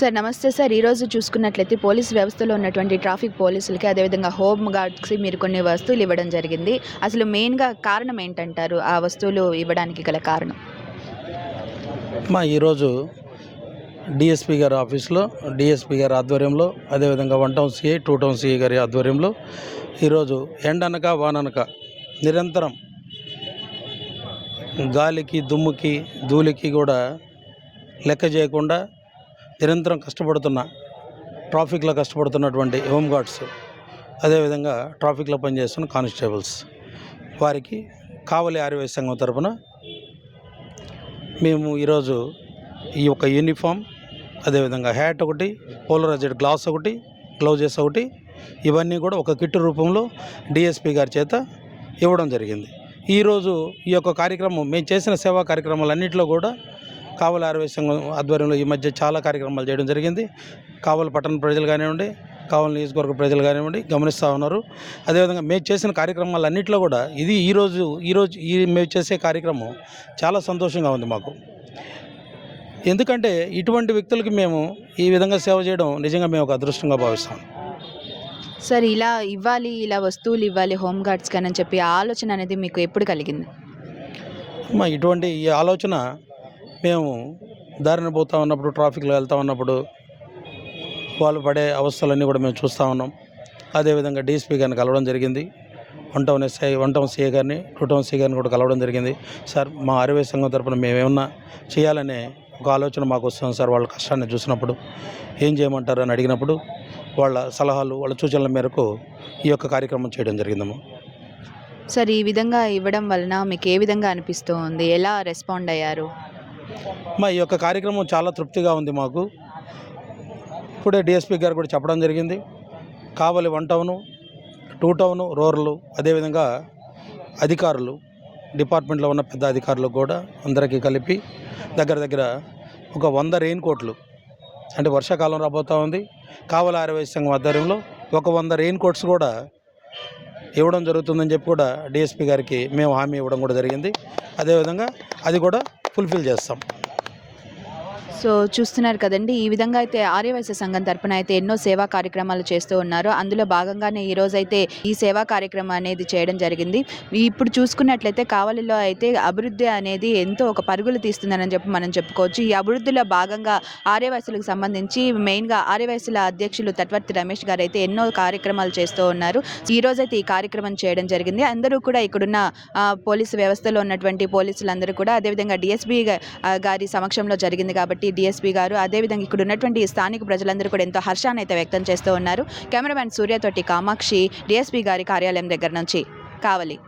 Sir నమస్తే sir. ఈరోజు చూసుకున్నట్లయితే పోలీస్ వ్యవస్థలో ఉన్నటువంటి ట్రాఫిక్ పోలీసులకి అదేవిధంగా హోమ్ గార్డ్స్కి మీరు కొన్ని వస్తువులు ఇవ్వడం జరిగింది. అసలు మెయిన్గా కారణం ఏంటంటారు? ఆ వస్తువులు ఇవ్వడానికి గల కారణం? మా ఈరోజు డిఎస్పి గారి ఆఫీస్లో డిఎస్పి గారి ఆధ్వర్యంలో అదేవిధంగా one town CI two town CI గారి ఆధ్వర్యంలో ఈరోజు ఎండనక వాననక నిరంతరం గాలికి దుమ్ముకి ధూళికి కూడా లెక్క చేయకుండా నిరంతరం కష్టపడుతున్న ట్రాఫిక్లో కష్టపడుతున్నటువంటి హోమ్ గార్డ్స్ అదేవిధంగా ట్రాఫిక్లో పనిచేస్తున్న కానిస్టేబుల్స్ వారికి కావలి ఆర్యవైశ్య సంఘం తరపున మేము ఈరోజు ఈ యొక్క యూనిఫామ్ అదేవిధంగా హ్యాట్ ఒకటి పోలరైజ్డ్ గ్లాస్ ఒకటి గ్లౌజెస్ ఒకటి ఇవన్నీ కూడా ఒక కిట్ రూపంలో డిఎస్పి గారి చేత ఇవ్వడం జరిగింది. ఈరోజు ఈ యొక్క కార్యక్రమం మేము చేసిన సేవా కార్యక్రమాలన్నింటిలో కూడా కావలి ఆరోగ్య సంఘం ఆధ్వర్యంలో ఈ మధ్య చాలా కార్యక్రమాలు చేయడం జరిగింది. కావలి పట్టణ ప్రజలు కానివ్వండి కావలి నియోజకవర్గ ప్రజలు కానివ్వండి గమనిస్తూ ఉన్నారు. అదేవిధంగా మేము చేసిన కార్యక్రమాలన్నింటిలో కూడా ఇది ఈరోజు ఈరోజు ఈ మేము చేసే కార్యక్రమం చాలా సంతోషంగా ఉంది మాకు. ఎందుకంటే ఇటువంటి వ్యక్తులకి మేము ఈ విధంగా సేవ చేయడం నిజంగా మేము ఒక అదృష్టంగా భావిస్తాం. సార్ ఇలా ఇవ్వాలి ఇలా వస్తువులు ఇవ్వాలి హోమ్ గార్డ్స్కి అని చెప్పి ఆలోచన అనేది మీకు ఎప్పుడు కలిగింది? మా ఇటువంటి ఈ ఆలోచన మేము దారిన పోతా ఉన్నప్పుడు ట్రాఫిక్లో వెళ్తా ఉన్నప్పుడు వాళ్ళు పడే అవస్థలన్నీ కూడా మేము చూస్తూ ఉన్నాం. అదేవిధంగా డీఎస్పీ గారిని కలవడం జరిగింది. One town SI one town CA గారిని టూ టౌన్ సీఏ గారిని కూడా కలవడం జరిగింది. సార్ మా అరవై సంఘం తరపున మేమేమన్నా చేయాలనే ఒక ఆలోచన మాకు వస్తుంది సార్ వాళ్ళ కష్టాన్ని చూసినప్పుడు. ఏం చేయమంటారు అని అడిగినప్పుడు వాళ్ళ సలహాలు వాళ్ళ సూచనల మేరకు ఈ యొక్క కార్యక్రమం చేయడం జరిగిందమ్మా. సార్ ఈ విధంగా ఇవ్వడం వలన మీకు ఏ విధంగా అనిపిస్తుంది? ఎలా రెస్పాండ్ అయ్యారు? మా ఈ యొక్క కార్యక్రమం చాలా తృప్తిగా ఉంది మాకు. ఇప్పుడే డిఎస్పీ గారు కూడా చెప్పడం జరిగింది. Kavali one town two town rural అదేవిధంగా అధికారులు డిపార్ట్మెంట్లో ఉన్న పెద్ద అధికారులు కూడా అందరికీ కలిపి దగ్గర దగ్గర ఒక వంద రెయిన్ కోట్లు అంటే వర్షాకాలం రాబోతూ ఉంది. కావలి ఆరవై సంఘం ఆధ్వర్యంలో ఒక వంద రెయిన్ కోట్స్ కూడా ఇవ్వడం జరుగుతుందని చెప్పి కూడా డిఎస్పీ గారికి మేము హామీ ఇవ్వడం కూడా జరిగింది. అదేవిధంగా అది కూడా ఫుల్ఫిల్ చేస్తాం. సో చూస్తున్నారు కదండి ఈ విధంగా అయితే ఆర్యవైశ్య సంఘం తరపున అయితే ఎన్నో సేవా కార్యక్రమాలు చేస్తూ ఉన్నారు. అందులో భాగంగానే ఈ రోజు అయితే ఈ సేవా కార్యక్రమం అనేది చేయడం జరిగింది. ఇప్పుడు చూసుకున్నట్లయితే కావలిలో అయితే అభివృద్ధి అనేది ఎంతో ఒక పరుగులు తీస్తుందని చెప్పి మనం చెప్పుకోవచ్చు. ఈ అభివృద్ధిలో భాగంగా ఆర్యవైశ్యులకు సంబంధించి మెయిన్గా ఆర్యవైశ్యుల అధ్యక్షులు తట్వర్తి రమేష్ గారు అయితే ఎన్నో కార్యక్రమాలు చేస్తూ ఉన్నారు. ఈ రోజు అయితే ఈ కార్యక్రమం చేయడం జరిగింది. అందరూ కూడా ఇక్కడున్న పోలీసు వ్యవస్థలో ఉన్నటువంటి పోలీసులందరూ కూడా అదేవిధంగా డిఎస్పీ గారి సమక్షంలో జరిగింది కాబట్టి డిఎస్పీ గారు. అదేవిధంగా ఇక్కడ ఉన్నటువంటి స్థానిక ప్రజలందరూ కూడా ఎంతో హర్షాన్ని అయితే వ్యక్తం చేస్తూ ఉన్నారు. కెమెరామ్యాన్ సూర్యతోటి కామాక్షి డిఎస్పీ గారి కార్యాలయం దగ్గర నుంచి కావలి.